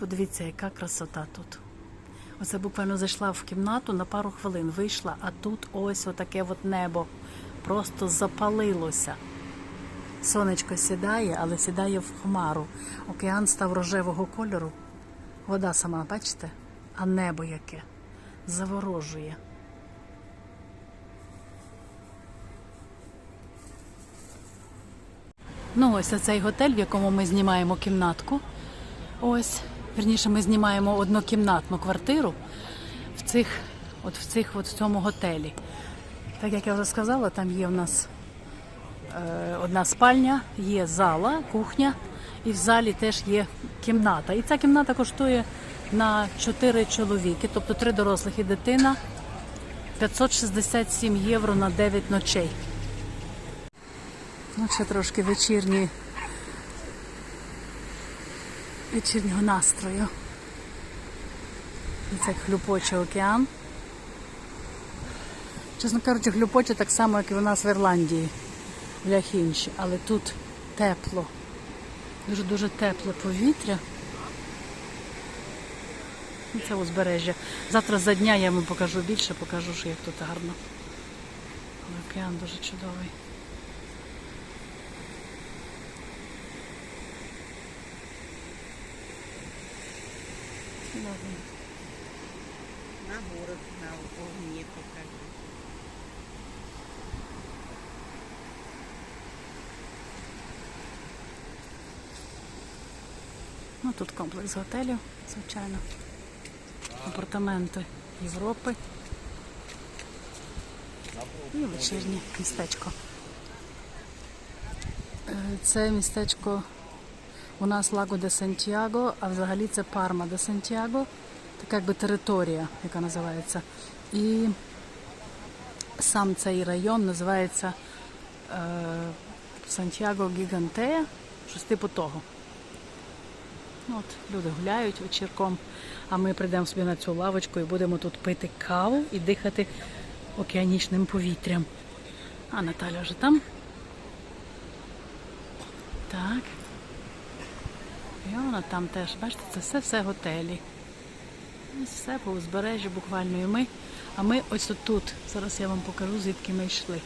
Подивіться, яка красота тут. Оце буквально зайшла в кімнату на пару хвилин, вийшла, а тут ось отаке от небо. Просто запалилося. Сонечко сідає, але сідає в хмару. Океан став рожевого кольору. Вода сама, бачите? А небо яке заворожує. Ну, ось цей готель, в якому ми знімаємо кімнатку. Ось, вірніше, ми знімаємо однокімнатну квартиру в цих, от в цих, от в цьому готелі. Так як я вже сказала, там є в нас е, одна спальня, є зала, кухня, і в залі теж є кімната. І ця кімната коштує на 4 чоловіки, тобто 3 дорослих і дитина. 567 євро на 9 ночей. Ну, ще трошки вечірні, вечірнього настрою. Це хлюпоче океан. Чесно кажучи, хлюпоче так само, як і у нас в Ірландії, в Ляхінші. Але тут тепло. Дуже-дуже тепле повітря. І це узбережжя. Завтра за дня я вам покажу більше, покажу, що як тут гарно. Океан дуже чудовий. Чудовий. На город, на вогні покажу. Ну, тут комплекс готелів, звичайно. Апартаменти Європи. І вечірнє містечко. Е, Це містечко у нас Лаго де Сантьяго, а взагалі це Парма де Сантьяго. Така якби територія, яка називається. І сам цей район називається е, Сантьяго Гігантея, щось типу того. Ну, От, люди гуляють вечірком, а ми прийдемо собі на цю лавочку і будемо тут пити каву і дихати океанічним повітрям. А Наталя вже там. Так. І вона там теж, бачите, це все все готелі. Все по узбережжю буквально і ми. А ми ось отут. Зараз я вам покажу, звідки ми йшли.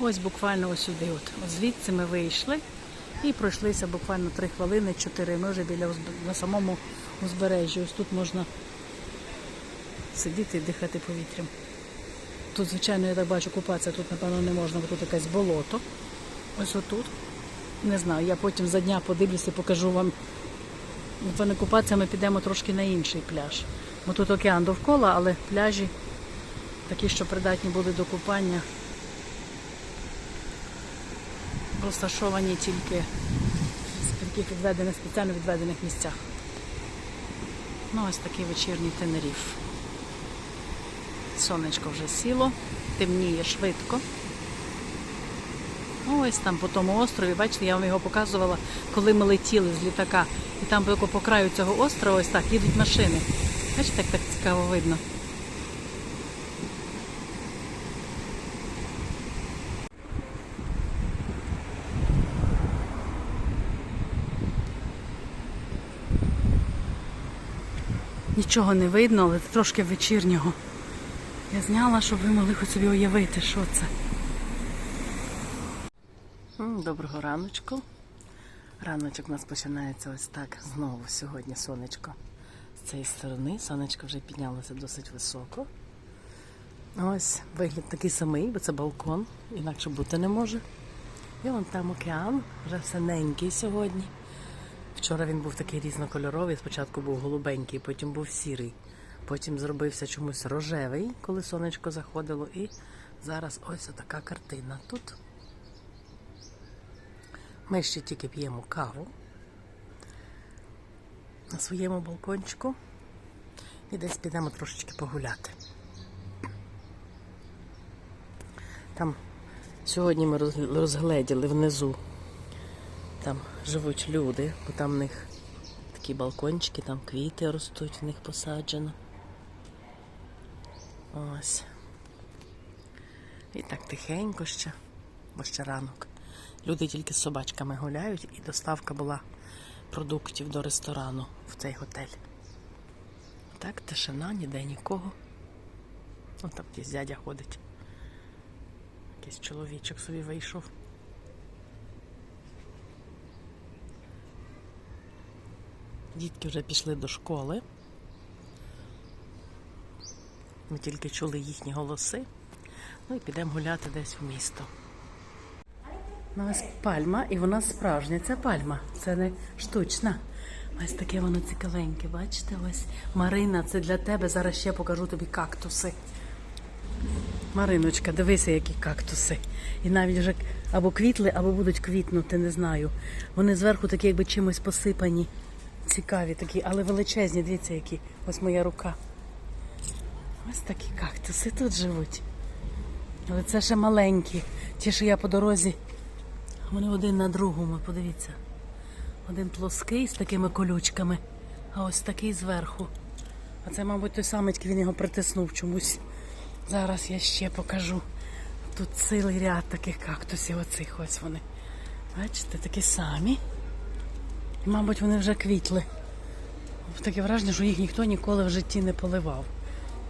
Ось буквально ось сюди. От. Ось звідси ми вийшли і пройшлися буквально 3 хвилини, 4. Ми вже біля на самому узбережжі. Ось тут можна сидіти і дихати повітрям. Тут, звичайно, я так бачу, купатися тут, напевно, не можна, бо тут якесь болото. Ось отут. Не знаю, я потім за дня подивлюся і покажу вам. Напевно, купатися ми підемо трошки на інший пляж. Бо тут океан довкола, але пляжі такі, що придатні були до купання, розташовані тільки в таких відведених, спеціально відведених місцях. Ну, ось такий вечірній Тенеріф. Сонечко вже сіло, темніє швидко. Ось там по тому острові, бачите, я вам його показувала, коли ми летіли з літака. І там по краю цього острова ось так їдуть машини. Бачите, як так цікаво видно. Нічого не видно, але це трошки вечірнього. Я зняла, щоб ви могли хоч собі уявити, що це. Доброго раночку. Раночок у нас починається ось так. Знову сьогодні сонечко. З цієї сторони сонечко вже піднялося досить високо. Ось вигляд такий самий, бо це балкон, інакше бути не може. І вон там океан, вже синенький сьогодні. Вчора він був такий різнокольоровий. Спочатку був голубенький, потім був сірий, потім зробився чомусь рожевий, коли сонечко заходило. І зараз ось така картина тут. Ми ще тільки п'ємо каву на своєму балкончику і десь підемо трошечки погуляти. Там сьогодні ми розгледіли внизу. Там живуть люди, бо там в них такі балкончики, там квіти ростуть, в них посаджено. Ось. І так тихенько ще, бо ще ранок. Люди тільки з собачками гуляють, і доставка була продуктів до ресторану в цей готель. Так, тишина, ніде нікого. О, там якийсь дядя ходить. Якийсь чоловічок собі вийшов. Дітки вже пішли до школи. Ми тільки чули їхні голоси. Ну і підемо гуляти десь в місто. Ну, ось пальма, і вона справжня. Це пальма, це не штучна. Ось таке воно цікавеньке, бачите? Ось Марина, це для тебе. Зараз ще покажу тобі кактуси. Мариночка, дивися, які кактуси. І навіть вже або квітли, або будуть квітнути, не знаю. Вони зверху такі, якби чимось посипані. Цікаві такі, але величезні, дивіться, які. Ось моя рука. Ось такі кактуси тут живуть. Але це ще маленькі. Ті, що я по дорозі. Вони один на другому, подивіться. Один плоский з такими колючками, а ось такий зверху. А це, мабуть, той тільки він його притиснув чомусь. Зараз я ще покажу. Тут цілий ряд таких кактусів, оцих ось вони. Бачите, такі самі. Мабуть, вони вже квітли. Таке враження, що їх ніхто ніколи в житті не поливав.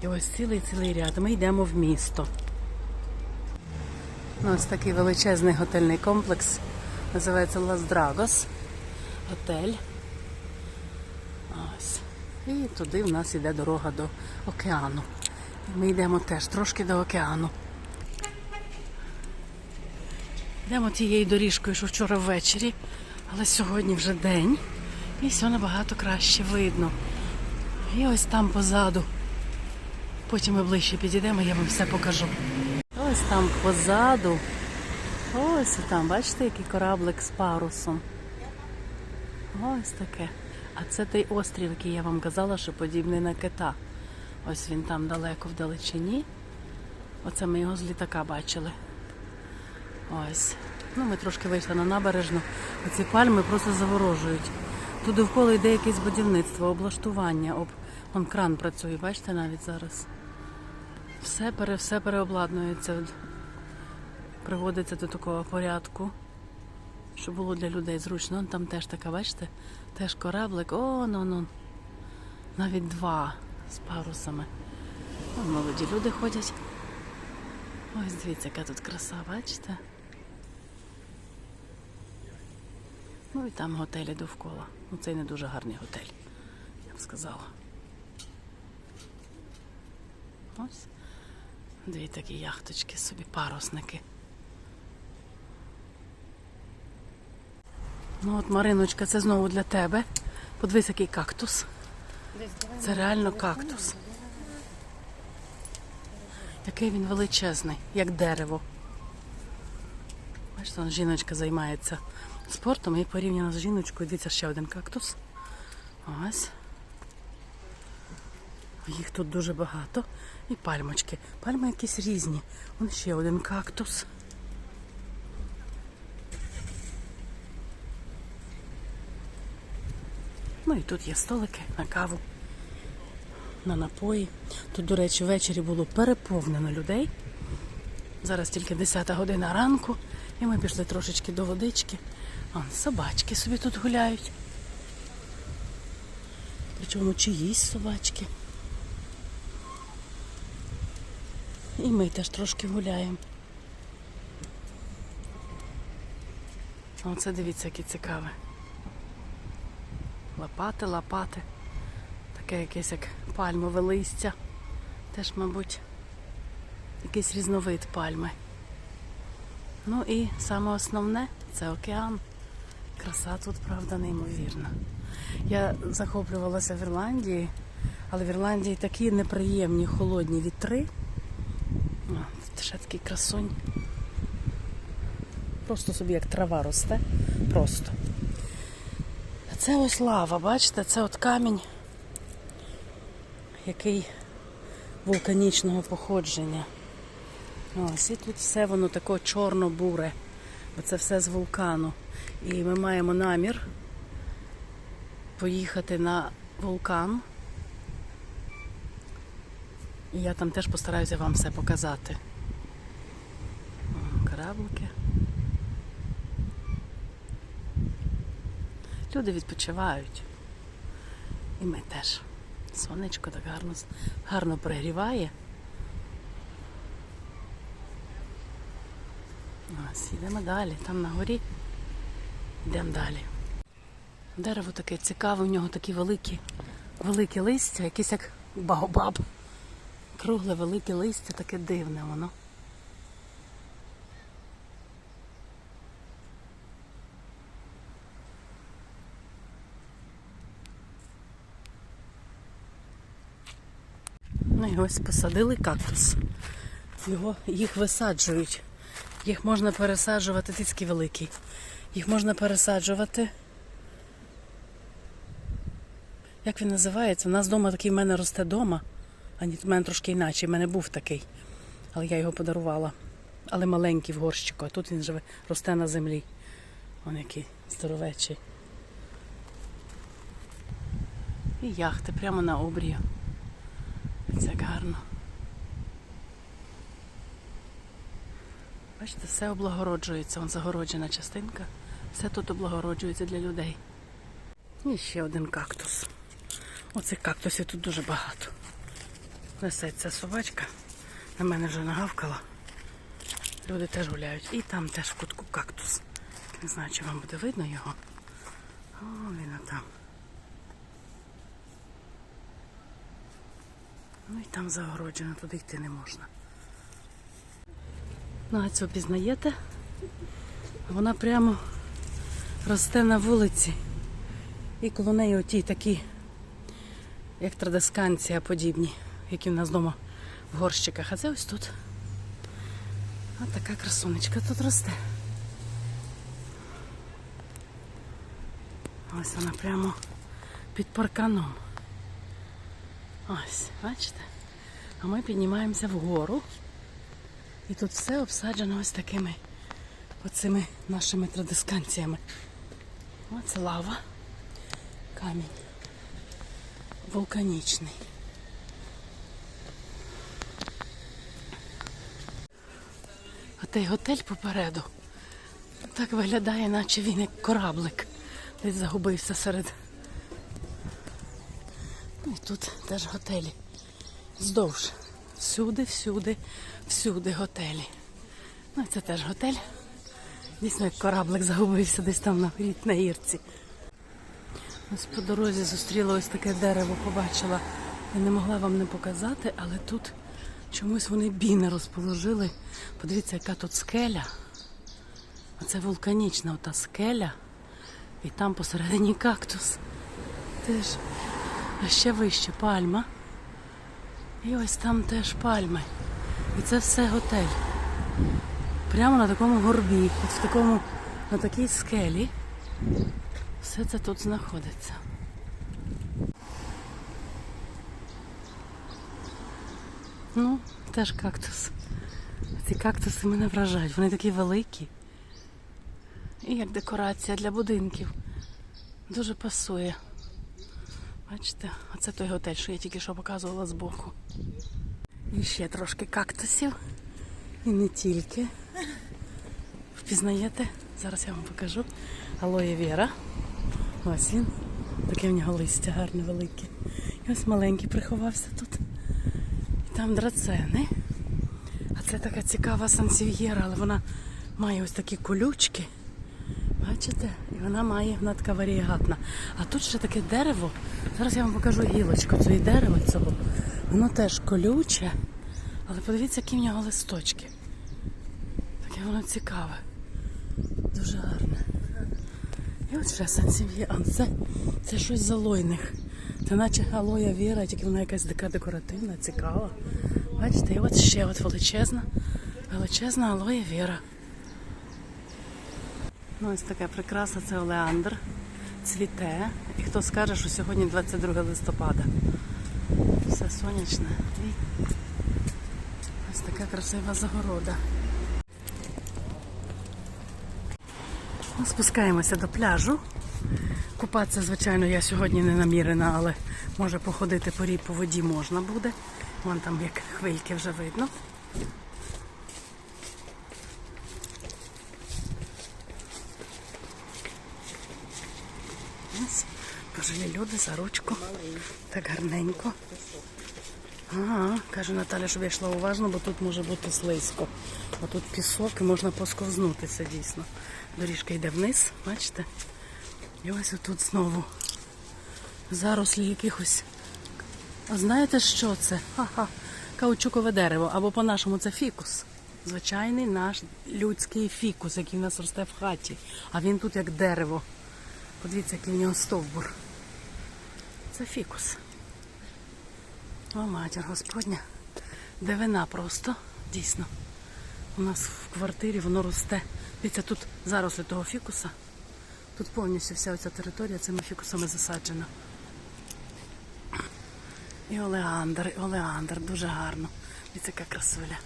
І ось цілий цілий ряд. Ми йдемо в місто. Ну, ось такий величезний готельний комплекс. Називається Лас Драгос. Готель. Ось. І туди в нас йде дорога до океану. Ми йдемо теж трошки до океану. Йдемо тією доріжкою, що вчора ввечері, але сьогодні вже день. І все набагато краще видно. І ось там позаду. Потім ми ближче підійдемо, я вам все покажу. Ось там позаду. Ось там, бачите, який кораблик з парусом. Ось таке. А це той острів, який я вам казала, що подібний на кита. Ось він там далеко в далечині. Оце ми його з літака бачили. Ось. Ну, ми трошки вийшли на набережну. Оці пальми просто заворожують. Тут довкола йде якесь будівництво, облаштування. Об... Вон кран працює, бачите навіть зараз. Все, пере, все переобладнується, приводиться до такого порядку, щоб було для людей зручно. Там теж така, бачите, теж кораблик. О, ну ну. Навіть два з парусами. Вон молоді люди ходять. Ось дивіться, яка тут краса, бачите? Ну і там готелі довкола. Ну, цей не дуже гарний готель, я б сказала. Ось. Дві такі яхточки собі, парусники. Ну от, Мариночка, це знову для тебе. Подивись, який кактус. Це реально кактус. Який він величезний, як дерево. Бачите, жіночка займається спортом і порівняно з жіночкою, дивіться, ще один кактус. Ось. Їх тут дуже багато. І пальмочки. Пальми якісь різні. Вон ще один кактус. Ну і тут є столики на каву, на напої. Тут, до речі, ввечері було переповнено людей. Зараз тільки 10 година ранку, і ми пішли трошечки до водички. Вон, собачки собі тут гуляють. Причому чиїсь собачки. І ми теж трошки гуляємо. Оце дивіться, яке цікаве. Лопати, лопати. Таке якесь як пальмове листя. Теж, мабуть, якийсь різновид пальми. Ну і саме основне це океан. Краса тут, правда, неймовірна. Я захоплювалася в Ірландії, але в Ірландії такі неприємні холодні вітри. Тут ще такий красунь. Просто собі як трава росте. Просто. А це ось лава, бачите, це от камінь, який вулканічного походження. Ось, і тут все воно таке чорно-буре, бо це все з вулкану. І ми маємо намір поїхати на вулкан. І я там теж постараюся вам все показати. О, Кораблики. Люди відпочивають. І ми теж. Сонечко так гарно, гарно пригріває. Ось, йдемо далі. Там на горі. Йдемо далі. Дерево таке цікаве, у нього такі великі, великі листя, якісь як багобаб. Кругле велике листя, таке дивне воно. Ну і ось посадили кактус. Його, їх висаджують. Їх можна пересаджувати, тицький великий. Їх можна пересаджувати. Як він називається? У нас вдома такий в мене росте дома. А ні, в мене трошки інакше. В мене був такий. Але я його подарувала. Але маленький в горщику, а тут він живе, росте на землі. Он який здоровечий. І яхти прямо на обрію. Це гарно. Бачите, все облагороджується, вон загороджена частинка. Все тут облагороджується для людей. І ще один кактус. Оцих кактусів тут дуже багато. Несеться собачка. На мене вже нагавкала. Люди теж гуляють. І там теж в кутку кактус. Не знаю, чи вам буде видно його. О, він там. Ну і там загороджено, туди йти не можна. Ну, а цю пізнаєте? Вона прямо росте на вулиці. І коло неї оті такі, як традисканція подібні, які в нас вдома в горщиках. А це ось тут. Ось така красунечка тут росте. Ось вона прямо під парканом. Ось, бачите? А ми піднімаємося вгору. І тут все обсаджено ось такими оцими нашими традисканціями. Оце лава, камінь. Вулканічний. А готель попереду так виглядає, наче він як кораблик. Десь загубився серед. Ну і тут теж готелі. Здовж. Всюди, всюди, всюди готелі. Ну це теж готель. Дійсно, як кораблик загубився десь там на, на гірці. Ось по дорозі зустріла ось таке дерево, побачила. Я не могла вам не показати, але тут чомусь вони біни розположили. Подивіться, яка тут скеля. Оце вулканічна ота скеля. І там посередині кактус. Теж. А ще вище пальма. І ось там теж пальми. І це все готель. Прямо на такому горбі, от в такому, на такій скелі. Все це тут знаходиться. Ну, теж кактус. Ці кактуси мене вражають. Вони такі великі. І як декорація для будинків. Дуже пасує. Бачите, оце той готель, що я тільки що показувала збоку. І ще трошки кактусів. І не тільки. Впізнаєте? Зараз я вам покажу. Алоє Віра. Ось він. Таке в нього листя гарне велике. І ось маленький приховався тут. Там драцени. А це така цікава сансів'єра, але вона має ось такі колючки. Бачите? І вона має, вона така варієгатна. А тут ще таке дерево. Зараз я вам покажу гілочку цієї дерева цього. Воно теж колюче. Але подивіться, які в нього листочки. Таке воно цікаве. Дуже гарне. І от ще сансів'є. А це, це щось з алойних. Це наче алоя віра, тільки вона якась така декоративна, цікава. Бачите, і от ще от величезна, величезна алоя віра. Ну, ось така прикраса, це олеандр. Цвіте. І хто скаже, що сьогодні 22 листопада. Все сонячне. Ось така красива загорода. Ну, Спускаємося до пляжу. Купатися, звичайно, я сьогодні не намірена, але може походити по рі- по воді можна буде. Вон там як хвильки вже видно. пожилі люди за ручку. Так гарненько. Ага, каже Наталя, щоб я йшла уважно, бо тут може бути слизько. Бо тут пісок і можна посковзнутися дійсно. Доріжка йде вниз, бачите? І ось отут знову зарослі якихось. А знаєте, що це? Ха-ха. Каучукове дерево, або по-нашому це фікус. Звичайний наш людський фікус, який в нас росте в хаті. А він тут як дерево. Подивіться, який в нього стовбур. Це фікус. О, матір Господня. Дивина просто, дійсно. У нас в квартирі воно росте. Дивіться, тут заросли того фікуса. Тут повністю вся оця територія цими фікусами засаджена. І олеандр, і олеандр, дуже гарно. Дивіться, яка красуля.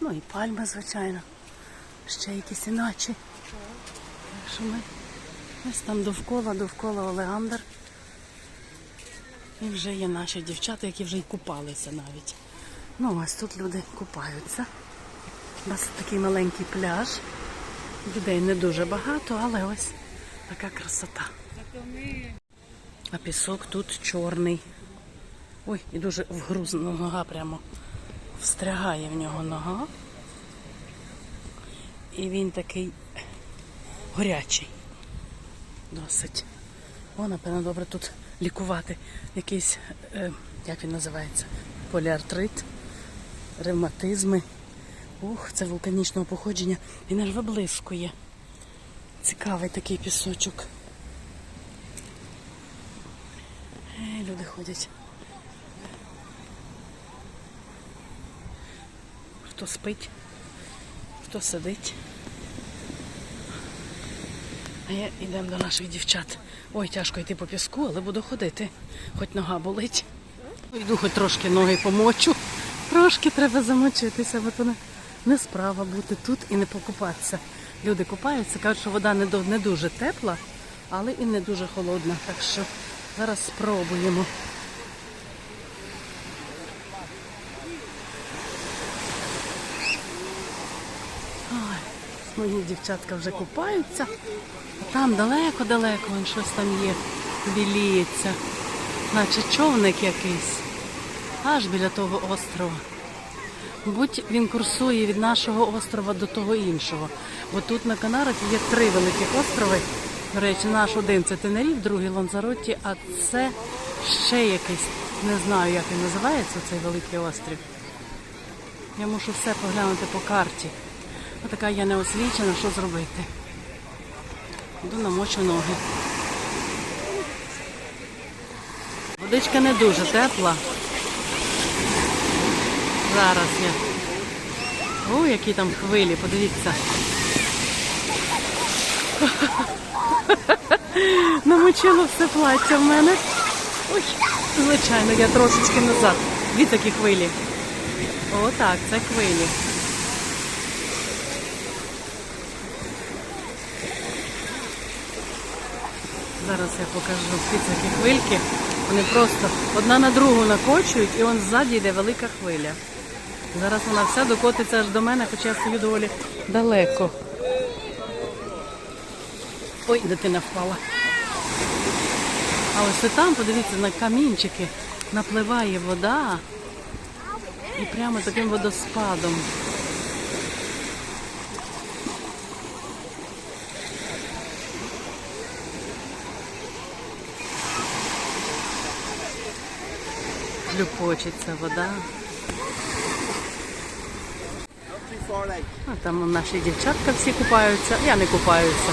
Ну і пальми, звичайно. Ще якісь іначі. Що ми ось там довкола, довкола олеандр. І вже є наші дівчата, які вже й купалися навіть. Ну, ось тут люди купаються. У нас такий маленький пляж. Людей не дуже багато, але ось така красота. А пісок тут чорний. Ой, і дуже вгрузно нога прямо встрягає в нього нога. І він такий горячий. Досить. О, напевно, добре тут лікувати якийсь, е, як він називається, поліартрит, ревматизми. Ух, це вулканічного походження. Він аж виблискує. Цікавий такий пісочок. Е, люди ходять. Хто спить, хто сидить. А я йдемо до наших дівчат. Ой, тяжко йти по піску, але буду ходити. Хоч нога болить. Йду хоч трошки ноги помочу. Трошки треба замочитися, бо то не, справа бути тут і не покупатися. Люди купаються, кажуть, що вода не, дуже тепла, але і не дуже холодна. Так що зараз спробуємо. Ой, мої дівчатка вже купаються. Там далеко-далеко щось там є, біліється. Наче човник якийсь. Аж біля того острова. Мабуть, він курсує від нашого острова до того іншого. Бо тут на Канарах є три великих острови. До речі, наш один це Тенерів, другий Ланзароті, а це ще якийсь, не знаю, як він називається, цей великий острів. Я мушу все поглянути по карті. Отака я не освічена, що зробити. Йду намочу ноги. Водичка не дуже тепла. Зараз я. О, які там хвилі, подивіться. Намочило все плаття в мене. Ой, звичайно, я трошечки назад. Дві такі хвилі. О, так, це хвилі. Зараз я покажу ці такі хвильки. Вони просто одна на другу накочують і он ззаді йде велика хвиля. Зараз вона вся докотиться аж до мене, хоча я стою доволі далеко. Ой, дитина впала. А ось там, подивіться, на камінчики напливає вода і прямо таким водоспадом. Люпочеться вода. А там наші дівчатка всі купаються. Я не купаюся.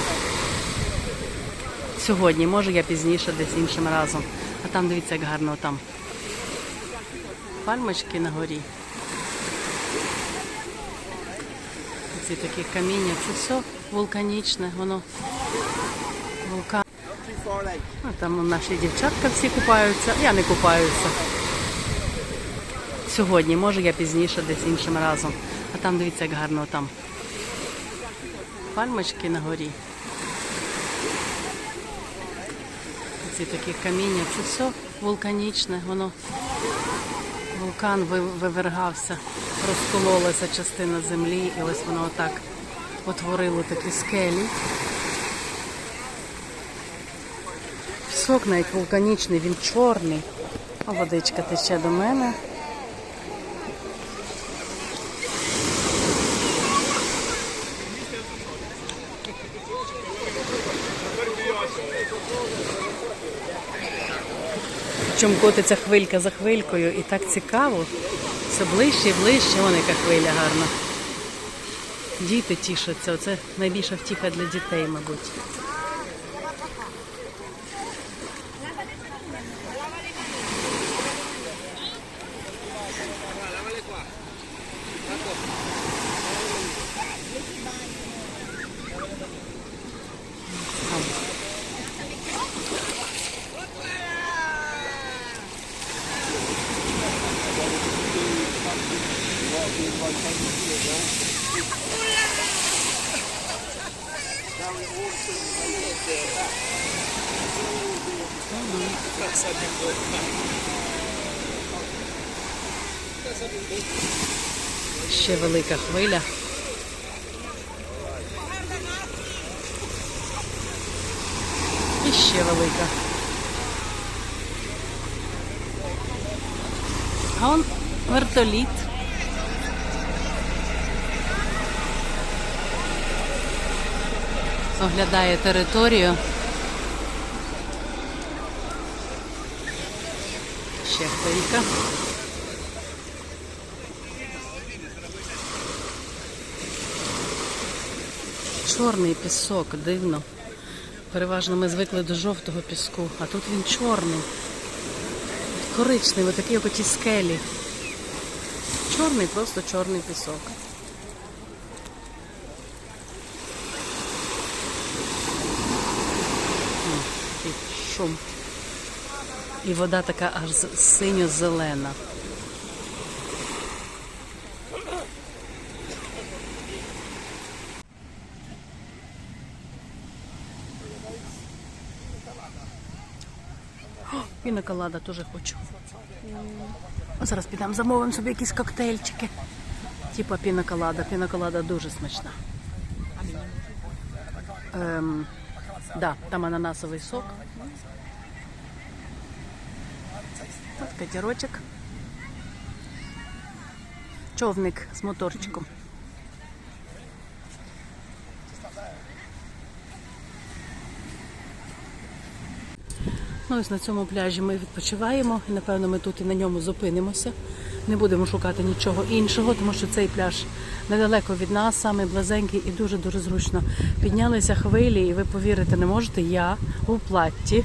Сьогодні, може я пізніше, десь іншим разом. А там дивіться, як гарно там. Пальмочки на горі. Ці такі каміння, це все вулканічне, воно вулкан. А там наші дівчатка всі купаються. Я не купаюся. Сьогодні, може я пізніше, десь іншим разом. А там дивіться, як гарно там. Пальмочки на горі. Ці такі каміння, це все вулканічне, воно вулкан вивергався, розкололася частина землі, і ось воно отак утворило такі скелі. Пісок навіть вулканічний, він чорний. Водичка тече до мене. Чому котиться хвилька за хвилькою і так цікаво. Все ближче і ближче, вон яка хвиля гарна. Діти тішаться, це найбільша втіха для дітей, мабуть. Ще велика хвиля. І ще велика. А он вертоліт. Оглядає територію. Ще хвилька. Чорний пісок, дивно. Переважно ми звикли до жовтого піску, а тут він чорний. Коричневий, такий, як оті скелі. Чорний, просто чорний пісок. Шум. І вода така аж з- синьо-зелена. Теж хочу. Зараз підемо, замовимо собі якісь коктейльчики. Типа пінаколада. Пінаколада дуже смачна. Ем, да, там ананасовий сок. От катерочок. Човник з моторчиком. Ну ось на цьому пляжі ми відпочиваємо і напевно ми тут і на ньому зупинимося. Не будемо шукати нічого іншого, тому що цей пляж недалеко від нас, саме близенький і дуже-дуже зручно. Піднялися хвилі, і ви повірити не можете, я у платті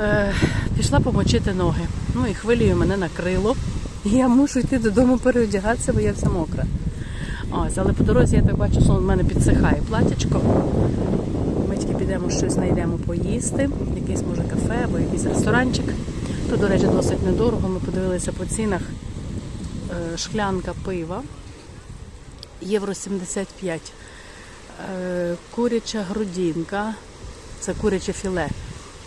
е, пішла помочити ноги. Ну і хвилею мене накрило. І я мушу йти додому переодягатися, бо я вся мокра. Ось, але по дорозі я так бачу, сон в мене підсихає платячко. Ми тільки підемо щось знайдемо поїсти, якийсь може кафе або якийсь ресторанчик. Тут, до речі, досить недорого. Ми подивилися по цінах. Е, Шклянка пива євро 75. Е, Куряча грудінка, це куряче філе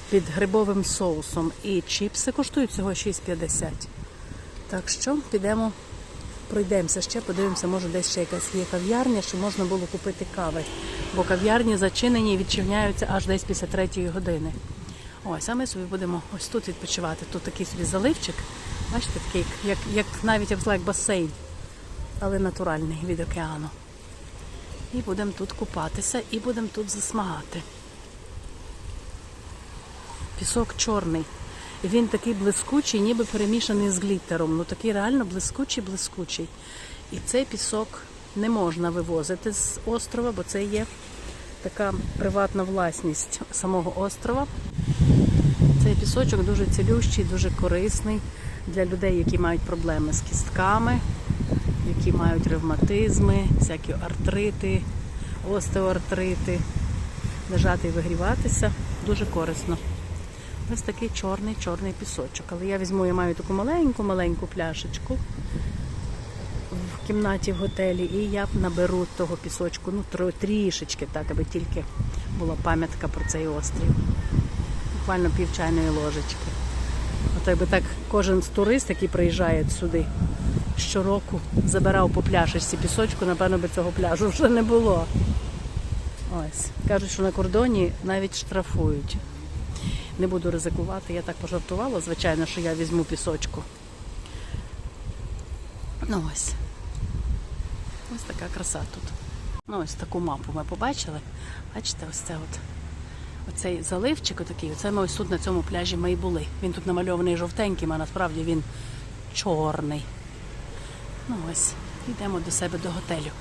під грибовим соусом. І чіпси коштують всього 6,50. Так що підемо, пройдемося ще, подивимося, може десь ще якась є кав'ярня, що можна було купити кави. Бо кав'ярні зачинені і відчиняються аж десь після третьої години. Ось, а ми собі будемо ось тут відпочивати. Тут такий собі заливчик. Бачите, такий, як, як навіть я б сказала, як басейн, але натуральний від океану. І будемо тут купатися і будемо тут засмагати. Пісок чорний. Він такий блискучий, ніби перемішаний з гліттером. Ну такий реально блискучий, блискучий. І цей пісок не можна вивозити з острова, бо це є така приватна власність самого острова. Цей пісочок дуже цілющий, дуже корисний для людей, які мають проблеми з кістками, які мають ревматизми, всякі артрити, остеоартрити. Лежати і вигріватися дуже корисно. Ось такий чорний чорний пісочок. Але я візьму, я маю таку маленьку, маленьку пляшечку кімнаті в готелі, і я наберу того пісочку, ну трішечки, так, аби тільки була пам'ятка про цей острів. Буквально пів чайної ложечки. От якби так кожен турист, який приїжджає сюди, щороку забирав по пляшечці пісочку, напевно, би цього пляжу вже не було. Ось. Кажуть, що на кордоні навіть штрафують. Не буду ризикувати, я так пожартувала, звичайно, що я візьму пісочку. Ну ось. Ось така краса тут. Ну, ось таку мапу ми побачили. Бачите, ось це от. Оцей заливчик отакий, оце ми ось тут на цьому пляжі ми і були. Він тут намальований жовтеньким, а насправді він чорний. Ну ось, йдемо до себе до готелю.